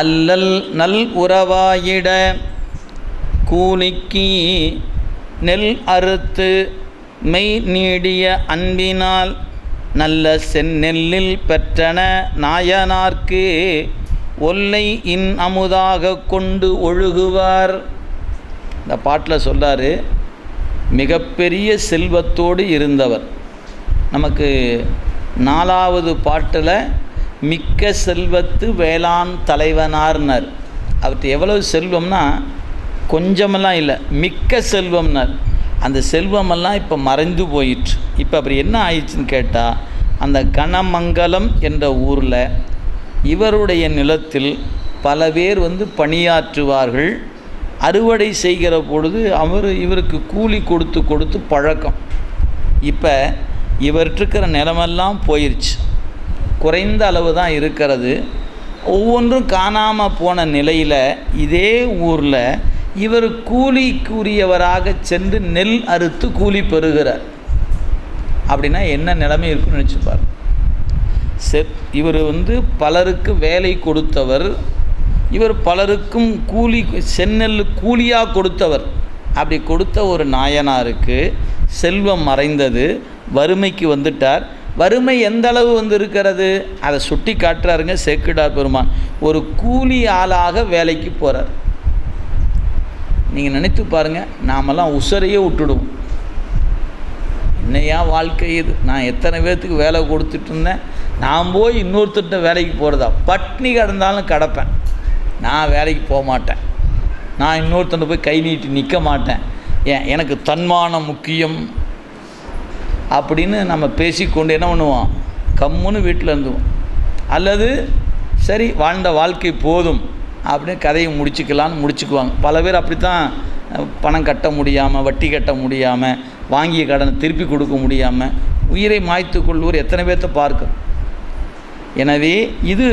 அல்லல் நல் உறவாயிட கூலிக்கு நெல் அறுத்து மெய் நீடிய அன்பினால் நல்ல செந்நெல்லில் பெற்றன நாயனார்க்கு ஒல்லை இன் அமுதாக கொண்டு ஒழுகுவார். இந்த பாட்டில் சொல்கிறார் மிகப்பெரிய செல்வத்தோடு இருந்தவர். நமக்கு நாலாவது பாட்டில் மிக்க செல்வத்து வேளாண் தலைவனார்னர். அவர்கிட்ட எவ்வளவு செல்வம்னா கொஞ்சமெல்லாம் இல்லை மிக்க செல்வம்னர். அந்த செல்வமெல்லாம் இப்போ மறைந்து போயிற்று. இப்போ அப்படி என்ன ஆயிடுச்சுன்னு கேட்டால் அந்த கனமங்கலம் என்ற ஊரில் இவருடைய நிலத்தில் பல பேர் வந்து பணியாற்றுவார்கள். அறுவடை செய்கிற பொழுது அவர் இவருக்கு கூலி கொடுத்து கொடுத்து பழக்கம். இப்போ இவர்கிட்ட இருக்கிற நிலமெல்லாம் போயிருச்சு. குறைந்த அளவு தான் இருக்கிறது. ஒவ்வொன்றும் காணாமல் போன நிலையில் இதே ஊரில் இவர் கூலிக்குரியவராக சென்று நெல் அறுத்து கூலி பெறுகிறார். அப்படின்னா என்ன நிலைமை இருக்குன்னு நினச்சிப்பார் செப் இவர் வந்து பலருக்கு வேலை கொடுத்தவர். இவர் பலருக்கும் கூலி செந்நெல் கூலியாக கொடுத்தவர். அப்படி கொடுத்த ஒரு நாயனாருக்கு செல்வம் மறைந்தது. வறுமைக்கு வந்துட்டார். வறுமை எந்த அளவு வந்து இருக்கிறது அதை சுட்டி காட்டுறாருங்க சேக்கிடார் பெருமான். ஒரு கூலி ஆளாக வேலைக்கு போகிறார் நீங்கள் நினைத்து பாருங்கள் நாமெல்லாம் உசரையே விட்டுடுவோம். என்னையா வாழ்க்கை இது? நான் எத்தனை பேர்த்துக்கு வேலை கொடுத்துட்டு இருந்தேன்? நான் போய் இன்னொருத்தர்கிட்ட வேலைக்கு போகிறதா பட்னி கிடந்தாலும் கிடப்பேன். நான் வேலைக்கு போக மாட்டேன் நான் இன்னொருத்தனை போய் கை நீட்டி நிற்க மாட்டேன். ஏன் எனக்கு தன்மானம் முக்கியம். அப்படின்னு நம்ம பேசிக்கொண்டு என்ன பண்ணுவோம்? கம்முன்னு வீட்டில் இருந்துவோம். அல்லது சரி வாழ்ந்த வாழ்க்கை போதும் அப்படின்னு கதையை முடிச்சுக்கலான்னு முடிச்சுக்குவாங்க. பல பேர் அப்படி தான் பணம் கட்ட முடியாமல் வட்டி கட்ட முடியாமல் வாங்கிய கடனை திருப்பி கொடுக்க முடியாமல் உயிரை மாய்த்து கொள்வோர் எத்தனை பேர்த்த பார்க்க எனவே இது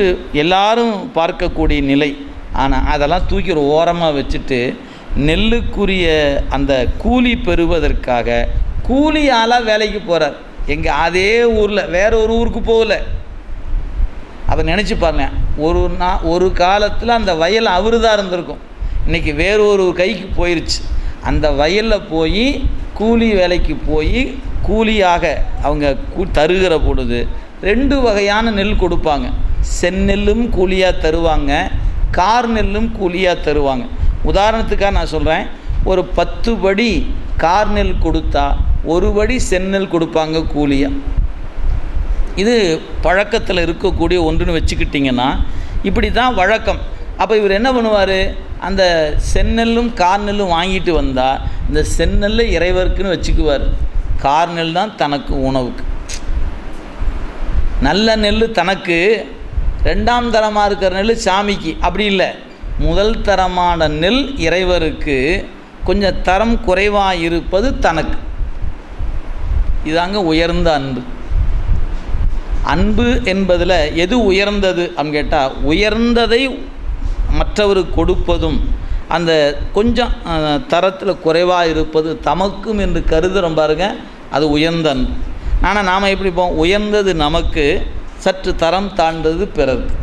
எல்லாரும் பார்க்கக்கூடிய நிலை. ஆனால் அதெல்லாம் தூக்கி ஒரு ஓரமாக வச்சுட்டு நெல்லுக்குரிய அந்த கூலி பெறுவதற்காக கூலி ஆளாக வேலைக்கு போகிறார் எங்கே அதே ஊரில் வேற ஒரு ஊருக்கு போகல. அப்போ நினச்சி பாருங்க. ஒரு நா ஒரு காலத்தில் அந்த வயல் அவரு தான் இருந்திருக்கும். இன்றைக்கி வேறு ஒரு கைக்கு போயிருச்சு. அந்த வயலில் போய் கூலி வேலைக்கு போய் கூலியாக அவங்க தருகிற பொழுது ரெண்டு வகையான நெல் கொடுப்பாங்க. செந்நெல்லும் கூலியாக தருவாங்க. கார் நெல்லும் கூலியாக தருவாங்க. உதாரணத்துக்காக நான் சொல்கிறேன் ஒரு பத்து படி கார் நெல் கொடுத்தா ஒரு படி செந்நெல் கொடுப்பாங்க கூலியாக இது பழக்கத்தில் இருக்கக்கூடிய ஒன்றுன்னு வச்சுக்கிட்டிங்கன்னா இப்படி தான் வழக்கம். அப்போ இவர் என்ன பண்ணுவார்? அந்த செந்நெல்லும் கார் நெல்லும் வாங்கிட்டு வந்தால் இந்த செந்நெல்லை இறைவருக்குன்னு வச்சுக்குவார். கார் நெல் தான் தனக்கு உணவுக்கு. நல்ல நெல் தனக்கு ரெண்டாம் தரமாக இருக்கிற நெல் சாமிக்கு. அப்படி இல்லை. முதல் தரமான நெல் இறைவருக்கு கொஞ்சம் தரம் குறைவாக இருப்பது தனக்கு. இதாங்க உயர்ந்த அன்பு. அன்பு என்பதில் எது உயர்ந்தது அப்படின்னு கேட்டால் உயர்ந்ததை மற்றவருக்கு கொடுப்பதும் அந்த கொஞ்சம் தரத்தில் குறைவாக இருப்பது தமக்கும் என்று கருதுகிறோம் பாருங்க அது உயர்ந்த அன்பு. ஆனால் நாம் எப்படி போவோம் உயர்ந்தது நமக்கு சற்று தரம் தாழ்ந்தது பிறருக்கு.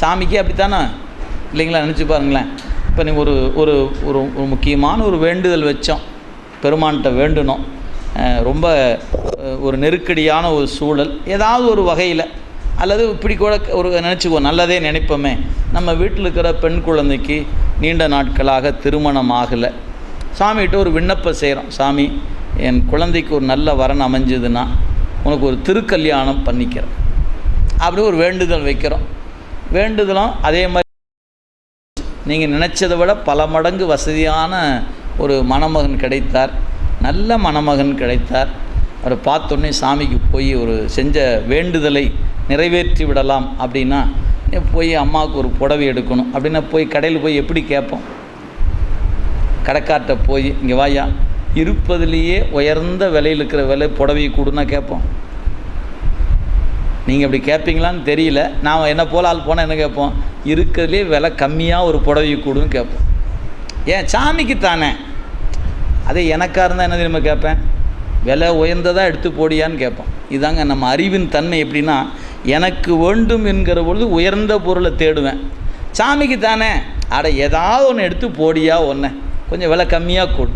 சாமிக்கு அப்படித்தானே? இல்லைங்களா? நினச்சி பாருங்களேன். இப்போ நீங்கள் ஒரு ஒரு ஒரு முக்கியமான ஒரு வேண்டுதல் வச்சோம். பெருமான்கிட்ட வேண்டுனோம். ரொம்ப ஒரு நெருக்கடியான ஒரு சூழல். ஏதாவது ஒரு வகையில் அல்லது இப்படி கூட ஒரு நினச்சிக்குவோம் நல்லதே நினைப்போமே. நம்ம வீட்டில் இருக்கிற பெண் குழந்தைக்கு நீண்ட நாட்களாக திருமணம் ஆகலை. சாமிகிட்ட ஒரு விண்ணப்பம் செய்கிறோம் சாமி என் குழந்தைக்கு ஒரு நல்ல வரன் அமைஞ்சதுன்னா உனக்கு ஒரு திருக்கல்யாணம் பண்ணிக்கிறேன். அப்படி ஒரு வேண்டுதல் வைக்கிறோம். வேண்டுதலும் அதே மாதிரி நீங்கள் நினச்சதை விட பல மடங்கு வசதியான ஒரு மணமகன் கிடைத்தார். நல்ல மணமகன் கிடைத்தார். அவரை பார்த்தோன்னே சாமிக்கு போய் ஒரு செஞ்ச வேண்டுதலை நிறைவேற்றி விடலாம் அப்படின்னா போய் அம்மாவுக்கு ஒரு புடவை எடுக்கணும். அப்படின்னா போய் கடையில் போய் எப்படி கேட்போம்? கடைக்கார்ட்ட போய் இங்கே வாயா இருப்பதுலேயே உயர்ந்த விலையில் இருக்கிற விலை புடவையை கொடுன்னா கேட்போம். நீங்கள் அப்படி கேட்பீங்களான்னு தெரியல. நான் என்ன போல் ஆள் போனால் என்ன கேட்போம்? இருக்கிறதுலே விலை கம்மியாக ஒரு புடவை கொடுன்னு கேட்போம். ஏன் சாமிக்கு தானே? அதே எனக்காக இருந்தால் என்ன தெரியுமா கேட்பேன்? விலை உயர்ந்ததாக எடுத்து போடியான்னு கேட்போம் இதாங்க நம்ம அறிவின் தன்மை எப்படின்னா எனக்கு வேண்டும் என்கிற பொழுது உயர்ந்த பொருளை தேடுவேன். சாமிக்கு தானே? அட ஏதாவது ஒன்று எடுத்து போடியா ஒன்று கொஞ்சம் விலை கம்மியாக கொடு.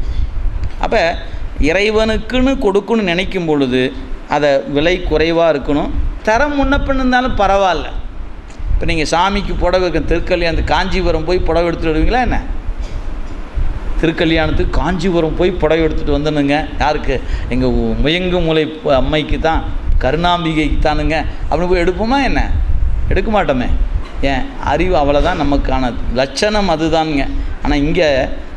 அப்போ இறைவனுக்குன்னு கொடுக்கணும்னு நினைக்கும் பொழுது அதை விலை குறைவாக இருக்கணும். தரம் முன்ன பின்ன இருந்தாலும் பரவாயில்ல. இப்போ நீங்கள் சாமிக்கு புடவை இருக்க திருக்கல்யாணத்து காஞ்சிபுரம் போய் புடவை எடுத்துகிட்டு வருவீங்களா என்ன? திருக்கல்யாணத்துக்கு காஞ்சிபுரம் போய் புடவை எடுத்துகிட்டு வந்தனுங்க. யாருக்கு? எங்கள் முயங்கு மூலை அம்மைக்கு தான் கருணாம்பிகைக்கு தானுங்க. அப்படின்னு போய் எடுப்போமா என்ன? எடுக்க மாட்டோமே. ஏன்? அறிவு அவ்வளோதான் நமக்கான லட்சணம் அதுதானுங்க. ஆனால் இங்கே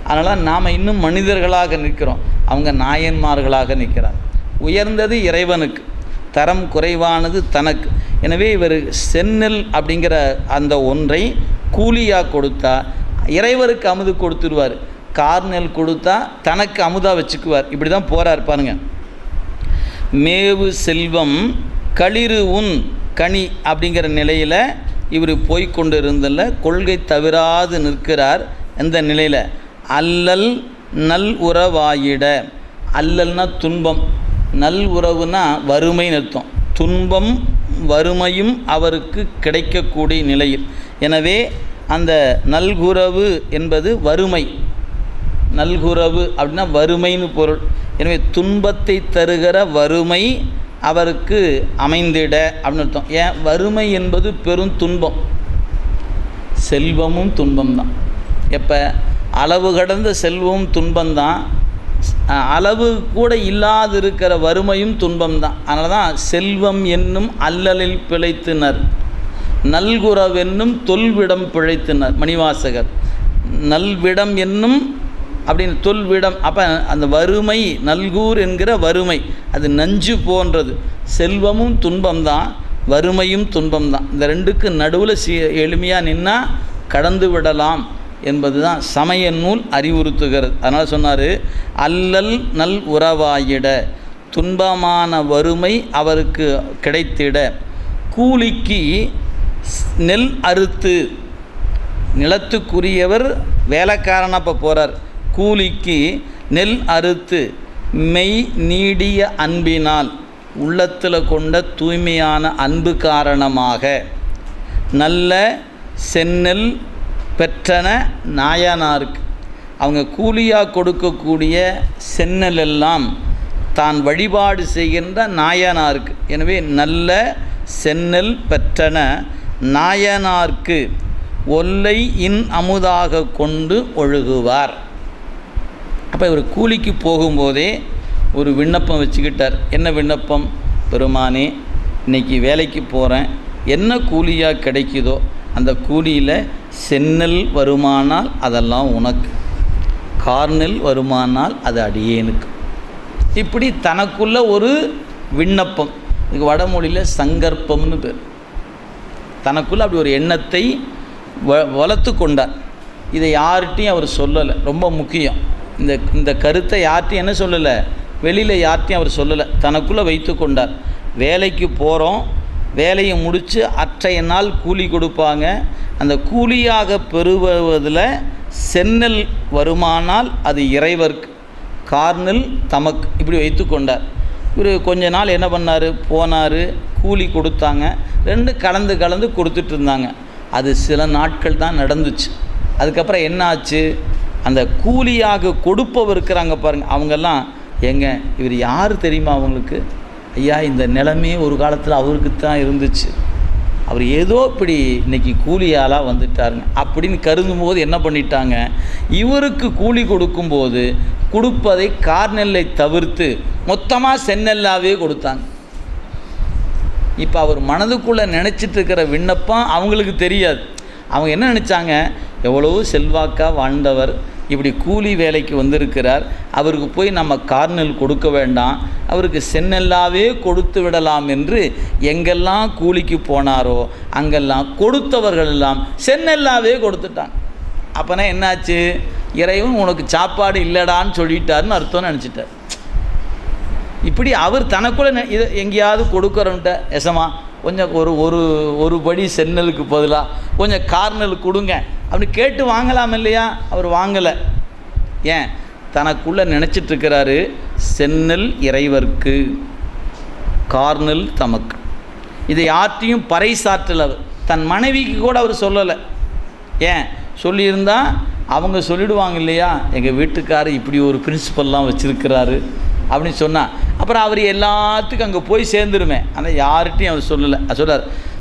அதனால் நாம் இன்னும் மனிதர்களாக நிற்கிறோம். அவங்க நாயன்மார்களாக நிற்கிறார். உயர்ந்தது இறைவனுக்கு. தரம் குறைவானது தனக்கு. எனவே இவர் செந்நெல் அப்படிங்கிற அந்த ஒன்றை கூலியாக கொடுத்தா இறைவருக்கு அமுது கொடுத்துருவார் கார்நெல் கொடுத்தா தனக்கு அமுதா வச்சுக்குவார். இப்படி தான் போகிறார் பாருங்க. மேவு செல்வம் களிறு உன் கனி அப்படிங்கிற நிலையில் இவர் போய்கொண்டு இருந்தல கொள்கை தவிராது நிற்கிறார் இந்த நிலையில். அல்லல் நல் உறவாயிட. அல்லல்னா துன்பம். நல் உறவுனா வறுமைன்னு அர்த்தம் துன்பம் வறுமையும் அவருக்கு கிடைக்கக்கூடிய நிலையில். எனவே அந்த நல்குறவு என்பது வறுமை. நல்குறவு அப்படின்னா வறுமைன்னு பொருள். எனவே துன்பத்தை தருகிற வறுமை அவருக்கு அமைந்திட அப்படின்னு அர்த்தம். ஏன்? வறுமை என்பது பெரும் துன்பம். செல்வமும் துன்பம்தான். எப்போ? அளவு கடந்த செல்வமும் துன்பம்தான். அளவு கூட இல்லாதிருக்கிற வறுமையும் வறுமையும் துன்பம்தான். அதனால தான் செல்வம் என்னும் அல்லலில் பிழைத்தினர். நல்குறவென்னும் தொல்விடம் பிழைத்தினர் மணிவாசகர். நல்விடம் என்னும் அப்படின்னு தொல்விடம் அப்போ அந்த வறுமை நல்கூர் என்கிற வறுமை அது நஞ்சு போன்றது. செல்வமும் துன்பம்தான் வறுமையும் துன்பம்தான். இந்த ரெண்டுக்கு நடுவில் சி எளிமையாக நின்னா கடந்து விடலாம் என்பது தான் சமய நூல் அறிவுறுத்துகிறது. அதனால் சொன்னார் அல்லல் நல் உறவாயிட துன்பமான வறுமை அவருக்கு கிடைத்திட. கூலிக்கு நெல் அறுத்து நிலத்துக்குரியவர் வேலைக்காரனா இப்போ போகிறார் கூலிக்கு நெல் அறுத்து மெய் நீடிய அன்பினால் உள்ளத்தில் கொண்ட தூய்மையான அன்பு காரணமாக நல்ல செந்நெல் பெற்றன நாயனாருக்கு. அவங்க கூலியாக கொடுக்கக்கூடிய செந்நெல் எல்லாம் தான் வழிபாடு செய்கின்ற நாயனாருக்கு. எனவே நல்ல செந்நெல் பெற்றன நாயனார்க்கு. ஒல்லை இன் அமுதாக கொண்டு ஒழுகுவார். அப்போ இவர் கூலிக்கு போகும்போதே ஒரு விண்ணப்பம் வச்சுக்கிட்டார். என்ன விண்ணப்பம்? பெருமானே இன்னைக்கு வேலைக்கு போகிறேன் என்ன கூலியாக கிடைக்குதோ அந்த கூலியில் செந்நெல் வருமானால் அதெல்லாம் உனக்கு. கார்னல் வருமானால் அது அடியேனுக்கு. இப்படி தனக்குள்ள ஒரு விண்ணப்பம். இதுக்கு வடமொழியில் சங்கற்பம்னு பேர். தனக்குள்ளே அப்படி ஒரு எண்ணத்தை வ வளர்த்து கொண்டார். இதை யார்கிட்டையும் அவர் சொல்லலை. ரொம்ப முக்கியம். இந்த இந்த கருத்தை யார்கிட்டையும் என்ன சொல்லலை? வெளியில் யார்கிட்டையும் அவர் சொல்லலை. தனக்குள்ளே வைத்து கொண்டார். வேலைக்கு போகிறோம் வேலையை முடித்து அற்றைய நாள் கூலி கொடுப்பாங்க. அந்த கூலியாக பெறுவதில் செந்நெல் வருமானால் அது இறைவர்க்கு. கார்னல் தமக்கு. இப்படி வைத்து கொண்டார். இவர் கொஞ்ச நாள் என்ன பண்ணார்? போனார். கூலி கொடுத்தாங்க. ரெண்டு கலந்து கலந்து கொடுத்துட்ருந்தாங்க அது சில நாட்கள் தான் நடந்துச்சு. அதுக்கப்புறம் என்ன ஆச்சு அந்த கூலியாக கொடுப்பவர் இருக்கிறாங்க பாருங்கள் அவங்கெல்லாம் ஏங்க இவர் யார் தெரியுமா அவங்களுக்கு? ஐயா இந்த நிலமே ஒரு காலத்தில் அவருக்கு தான் இருந்துச்சு. அவர் ஏதோ இப்படி இன்னைக்கு கூலியாலாக வந்துட்டாருங்க. அப்படின்னு கருதும் போது என்ன பண்ணிட்டாங்க? இவருக்கு கூலி கொடுக்கும்போது கொடுப்பதை கார்நெல்லை தவிர்த்து மொத்தமாக செந்நெல்லாவே கொடுத்தாங்க. இப்போ அவர் மனதுக்குள்ளே நினச்சிட்டு இருக்கிற விண்ணப்பம் அவங்களுக்கு தெரியாது. அவங்க என்ன நினச்சாங்க? எவ்வளவோ செல்வாக்காக வாழ்ந்தவர். இப்படி கூலி வேலைக்கு வந்திருக்கிறார். அவருக்கு போய் நம்ம கார்னல் கொடுக்க வேண்டாம். அவருக்கு சென்னெல்லாவே கொடுத்து விடலாம் என்று எங்கெல்லாம் கூலிக்கு போனாரோ அங்கெல்லாம் கொடுத்தவர்கள் எல்லாம் சென்னெல்லாவே கொடுத்துட்டான் அப்போனா என்னாச்சு? இறைவன் உனக்கு சாப்பாடு இல்லைடான்னு சொல்லிட்டாருன்னு அர்த்தம்னு நினச்சிட்டார். இப்படி அவர் தனக்குள்ளே இதை எங்கேயாவது கொடுக்குறோன்ட்ட எசமா கொஞ்சம் ஒரு ஒரு ஒரு படி சென்னலுக்கு பதிலாக கொஞ்சம் கார்னல் கொடுங்க. அப்படின்னு கேட்டு வாங்கலாம் இல்லையா? அவர் வாங்கலை. ஏன்? தனக்குள்ளே நினச்சிட்ருக்கிறாரு சென்னல் இறைவர்க்கு கார்னல் தமக்கு. இதை யார்ட்டையும் பறைசாற்றல் அவர். தன் மனைவிக்கு கூட அவர் சொல்லலை. ஏன்? சொல்லியிருந்தா அவங்க சொல்லிடுவாங்க இல்லையா? எங்கள் வீட்டுக்காரர் இப்படி ஒரு பிரின்சிபல்லாம் வச்சுருக்கிறாரு. அப்படின்னு சொன்னால் அப்புறம் அவர் எல்லாத்துக்கும் அங்கே போய் சேர்ந்துருமே ஆனால் யார்கிட்டையும் அவர் சொல்லலை. சொல்றார்